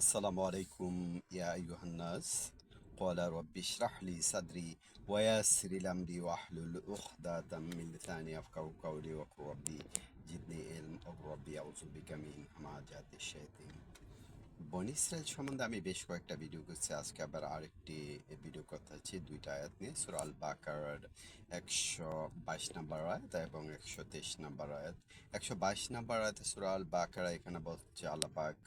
السلام عليكم يا أيها الناس. قال رب اشرح لي صدري ويسر لي أمري واحلل عقدة من لساني يفقهوا قولي وقل ربي زدني علم. وقل ربي أعوذ بك من همزات الشياطين. বন ইসরায়েল সম্বন্ধে আমি বেশ কয়েকটা ভিডিও করছি। আজকে আবার আরেকটি ভিডিও কথা হচ্ছে দুইটা আয়াত নিয়ে। সুরাল বাকার একশো বাইশ নাম্বার আয়াত এবং একশো তেইশ নাম্বার আয়াত। একশো বাইশ নাম্বার আয়াতে সুরাল বাকারা এখানে বলছে, আল্লাহ পাক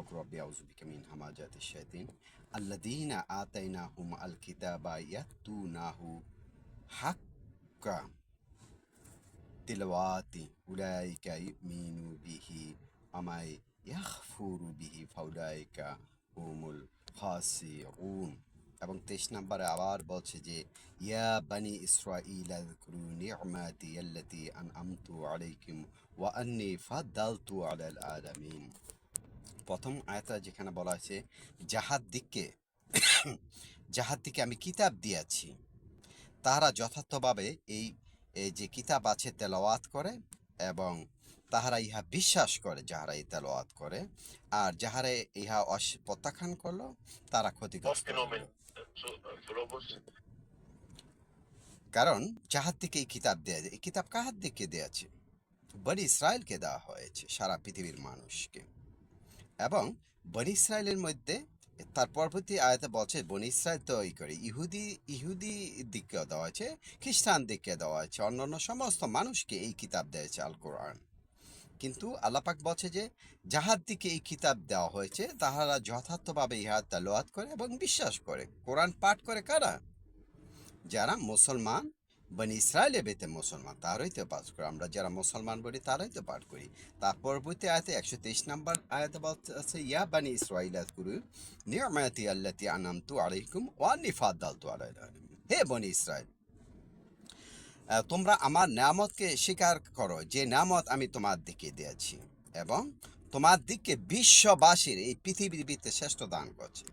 অকরবি আউজুবিকা মিন হামাজাতি শাইতিন আল্লাদিনা আতাইনা হুম আল কিতাবা ইয়াতুনাহু হাক্কা তিলওয়াতি উলাইকা মিনু বিহি আমাই ইয়াখফুরু বিহি ফাউলাইকা হুমুল খাসিউন। এবং তেইশ নম্বরে আবার বলছে যে, ইয়া বানি ইসরাঈল আযকুরু নি'মাতি আল্লাতী আনআমতু আলাইকুম ওয়া আন্নী ফাদ্দালতু আলাল আলামিন। প্রথম আয়াতটা যেখানে বলা হয়েছে, যাহার দিককে যাহার দিকে আমি কিতাব দিয়াছি, তাহারা যথার্থভাবে এই যে কিতাব আছে তেলাওয়াত করে এবং তাহারা ইহা বিশ্বাস করে যাহারা এই তেলাওয়াত করে। আর যাহারা ইহা অস- প্রত্যাখ্যান করল তারা ক্ষতিগ্রস্ত হলো। কারণ যাহার দিকে এই কিতাব দেয়া যায় এই কিতাব কাহার দিকে দেয়াছে? বনি ইসরায়েলকে দেওয়া হয়েছে সারা পৃথিবীর মানুষকে। এবং বনি ইসরায়েলের মধ্যে তার পরবর্তী আয়াতে বলছে বনি ইসরায়েল তো এই করে ইহুদি ইহুদি দিককে দেওয়া হয়েছে খ্রিস্টান দিককে দেওয়া হয়েছে অন্যান্য সমস্ত মানুষকে এই কিতাব দিয়েছে আল কোরআন কিন্তু আল্লাপাক বলছে যে, যাহার দিকে এই কিতাব দেওয়া হয়েছে, তাহারা যথার্থভাবে ইহা তালোয়াত করে এবং বিশ্বাস করে। কোরআন পাঠ করে কারা? যারা মুসলমান, বনি ইসরায়েলের বেতে মুসলমান, তারাই তো পাঠ করে। আমরা যারা মুসলমান বলি, তারাই তো পাঠ করি। তার পরবর্তী আয়াতে একশো তেইশ নম্বর আয়াতে আছে, ইয়া বানি ইসরাইল কুরু নিয়মায়াতি আল্লাতি আনামতু আলাইকুম ওয়ান্নি ফাদ্দালতু আলাইকুম হে বনি ইসরায়েল তোমরা আমার নামতকে স্বীকার করো, যে নামত আমি তোমার দিকে দিয়েছি এবং তোমার দিকে বিশ্ববাসীর এই পৃথিবীর বৃত্তে শ্রেষ্ঠ দান করছে।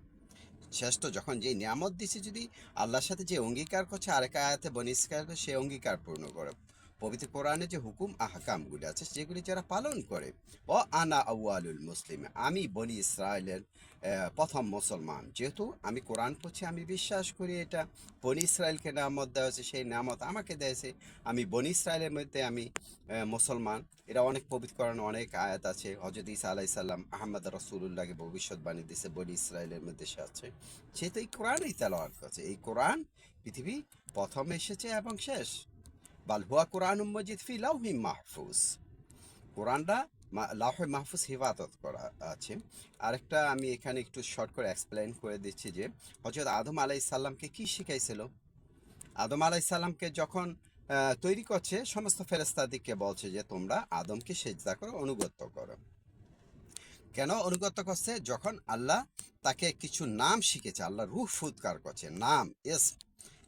শ্রেষ্ঠ যখন যে নিয়ামত দিছে যদি আল্লাহর সাথে যে অঙ্গীকার করছে, আরেক আয়াতে বনিষ্কার করে সে অঙ্গীকার পূর্ণ করে। পবিত্র কোরআনে যে হুকুম, আহকামগুলি আছে, সেগুলি যারা পালন করে, ও আনা আউয়ালুল মুসলিম, আমি বনি ইসরায়েলের প্রথম মুসলমান। যেহেতু আমি কোরআন পড়ছি, আমি বিশ্বাস করি এটা। বনি ইসরায়েলকে নামত দেওয়া হয়েছে, সেই নামত আমাকে দিয়েছে। আমি বনি ইসরায়েলের মধ্যে আমি মুসলমান। এটা অনেক পবিত্র কোরআন, অনেক আয়াত আছে। হজরত ইসা আলাই সাল্লাম আহমদ রসুল্লাহকে ভবিষ্যৎবাণী দিছে বনি ইসরায়েলের মধ্যে সে আছে। সে তো এই কোরআনই তেলাওয়াত করছে। এই কোরআন পৃথিবী প্রথম এসেছে এবং শেষ। বাল হুয়া কোরআন মজিদ ফি লাউহি মাহফুজ মা- লাউহে মাহফুজ হিফাজত করা আছে। আরেকটা আমি এখানে একটু শর্ট করে এক্সপ্লেন করে দিচ্ছি যে হজরত আদম আলাই সাল্লামকে কি শিখাইছিল? আদম আলাই সাল্লামকে যখন তৈরি করছে, সমস্ত ফেরেস্তাদিককে বলছে যে, তোমরা আদমকে সেজদা করো, অনুগত্য করো। কেন অনুগত করছে? যখন আল্লাহ তাকে কিছু নাম শিখেছে, আল্লাহ রুহ ফুৎকার করছে, নাম এস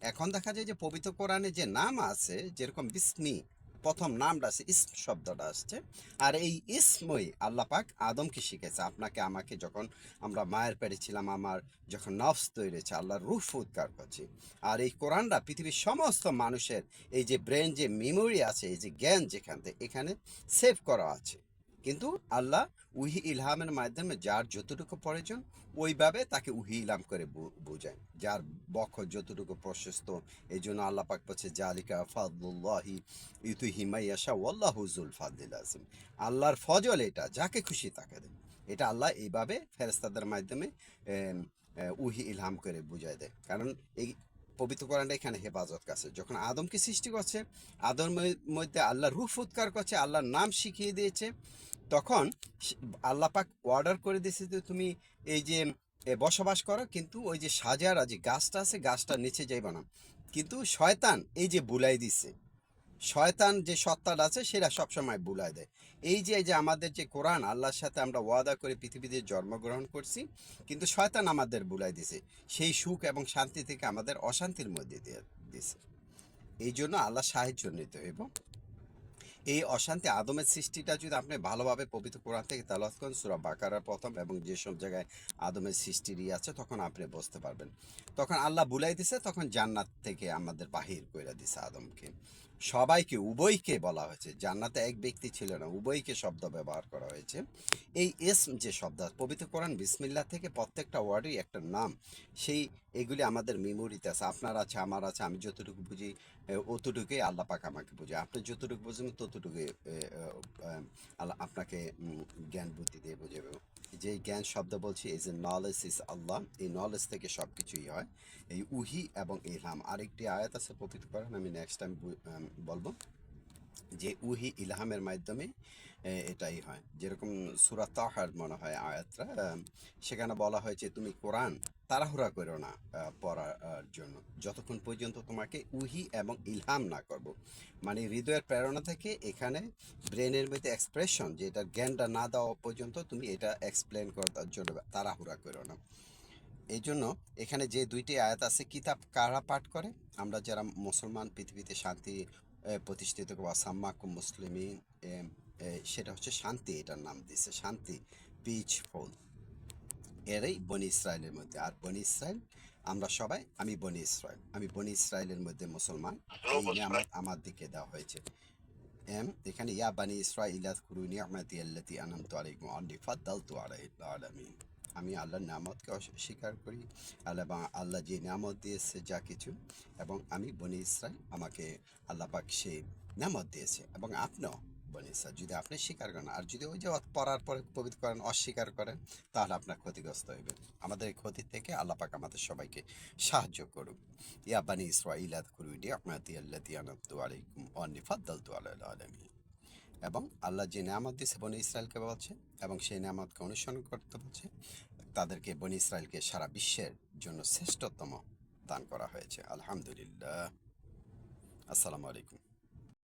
এখন দেখা যায় যে পবিত্র কোরআনে যে নাম আছে, যেরকম বিস্মি, প্রথম নামটা আছে ইসম শব্দটা আসছে। আর এই ইসমই আল্লাহ পাক আদমকে শিখেছে। আপনাকে, আমাকে যখন আমরা মায়ের পেটে ছিলাম, আমার যখন নফস তৈরি হয়েছে, আল্লাহর রুফ ফুৎকার করছে। আর এই কোরআনটা পৃথিবীর সমস্ত মানুষের এই যে ব্রেন, যে মেমোরি আছে, এই যে জ্ঞান যেখান থেকে, এখানে সেভ করা আছে। কিন্তু আল্লাহ উহি ইলহামের মাধ্যমে যার যতটুকু প্রয়োজন, ওইভাবে তাকে উহি ইলহাম করে বোঝায়। যার বক্ষ যতটুকু প্রশস্ত এই জন্য আল্লাহ পাক বলছে, জালিকা ফাদুল্লাহি ইতু হিমাইয়াশা ওয়াল্লাহুজুল ফাদিল আজিম আল্লাহর ফজল এটা, যাকে খুশি তাকে দেয় এটা আল্লাহ এইভাবে ফেরেস্তাদের মাধ্যমে উহি ইলহাম করে বুঝায় দেয়। কারণ এই পবিত্র কোরআনটা এখানে হেফাজত কাছে যখন আদমকে সৃষ্টি করছে আদম মধ্যে আল্লাহ রুফ উৎকার করছে, আল্লাহর নাম শিখিয়ে দিয়েছে, তখন আল্লাহ পাক অর্ডার করে দিয়েছে যে তুমি এই যে বসবাস করো, কিন্তু ওই যে সাজারা যে গাছটা আছে গাছটা নিচে যাইব না। কিন্তু শয়তান এই যে বুলাই দিছে শয়তান যে সত্তাটা আছে, সেটা সবসময় বুলাই দেয়। এই যে যে আমাদের যে কোরআন, আল্লাহর সাথে আমরা ওয়াদা করে পৃথিবীতে জন্মগ্রহণ করছি, কিন্তু শয়তান আমাদের বুলাই দিছে। সেই সুখ এবং শান্তি থেকে আমাদের অশান্তির মধ্যে দিয়ে দিছে। এই জন্য আল্লাহ সাহায্য নিতে হইব। এই অশান্তি আদমের সৃষ্টিটা যদি আপনি ভালোভাবে পবিত্র কোরআন থেকে তালাত করেন, সুরা বাকারার প্রথম এবং যেসব জায়গায় আদমের সৃষ্টির আছে, তখন আপনি বুঝতে পারবেন। তখন আল্লাহ বুলাই দিছে, তখন জান্নাত থেকে আমাদের বাহির করে দিছে আদমকে। সবাইকে, উভয়কে বলা হয়েছে। জান্নাতে এক ব্যক্তি ছিল না, উভয়কে শব্দ ব্যবহার করা হয়েছে। এই ইসম যে শব্দ, পবিত্র কোরআন বিসমিল্লাহ থেকে প্রত্যেকটা ওয়ার্ডই একটা নাম, সেই এগুলি আমাদের মেমোরিতে আছে। আপনার আছে, আমার আছে, আমি যতটুকু বুঝি অতটুকুই আল্লাহ পাক আমাকে বুঝে। আপনি যতটুকু বুঝবেন, ততটুকুই আল্লাহ আপনাকে জ্ঞান বুদ্ধি দিয়ে বুঝাবে। যে জ্ঞান শব্দ বলছি এই যে নলেজ ইজ আল্লাহ এই নলেজ থেকে সব কিছুই হয়। এই উহি এবং ইলহাম আরেকটি আয়াত আছে পবিত্র করেন আমি নেক্সট টাইম বলব। যে উহি ইলহামের মাধ্যমে এটাই হয়। যেরকম সুরা তাহার মনে হয় আয়াতরা সেখানে বলা হয়েছে, তুমি কোরআন তাড়াহুড়া করো না পড়ার জন্য। যতক্ষণ পর্যন্ত তোমাকে উহি এবং ইলহাম না করব। মানে হৃদয়ের প্রেরণা থেকে এখানে ব্রেনের মধ্যে এক্সপ্রেশন যে এটা জ্ঞানটা না দেওয়া পর্যন্ত তুমি এটা এক্সপ্লেন করার জন্য তাড়াহুড়া করো না। এই জন্য এখানে যে দুইটি আয়াত আছে, কিতাব কারা পাঠ করে? আমরা যারা মুসলমান, পৃথিবীতে শান্তি প্রতিষ্ঠিত বা সাম্মাকুম মুসলিমিন সেটা হচ্ছে শান্তি এটার নাম দিয়েছে শান্তি পিচফুল এরাই বনি ইসরায়েলের মধ্যে। আর বনি ইসরায়েল আমরা সবাই আমি বনি ইসরায়েল। আমি বনি ইসরায়েলের মধ্যে মুসলমান। আমার দিকে দেওয়া হয়েছে। এম এখানে ইয়া বানি ইসরাইল আযকুরু নি'মাতি আল্লাতী আনআমতু আলাইকুম আন্নী ফাদ্দালতু আলামিন। আমি আল্লাহর নামতকে অস্বীকার করি। আল্লাহ আল্লাহ যে নামত দিয়েছে যা কিছু এবং আমি বনি ইসরাইল আমাকে আল্লাহ পাক সেই নামত দিয়েছে এবং আপনিও বনি ইসরাইল। যদি আপনি স্বীকার করেন, আর যদি ওই যে পড়ার পরে পবিত্র করেন, অস্বীকার করেন, তাহলে আপনার ক্ষতিগ্রস্ত হইবে। আমাদের এই ক্ষতি থেকে আল্লাহ পাক আমাদের সবাইকে সাহায্য করুক। ইয়া বানি ইসরাইল আযকুরু নি'মাতি আল্লাতী আনআমতু আলাইকুম ফাদ্দালতু আলাইল এবং আল্লাহ যে নামত দিয়েছে বনে ইসরায়েলকে বলছে এবং সেই নামতকে অনুসরণ করতে বলছে। তাদেরকে বনি ইসরায়েলকে সারা বিশ্বের জন্য শ্রেষ্ঠতম দান করা হয়েছে। আলহামদুলিল্লাহ। আসসালামু আলাইকুম।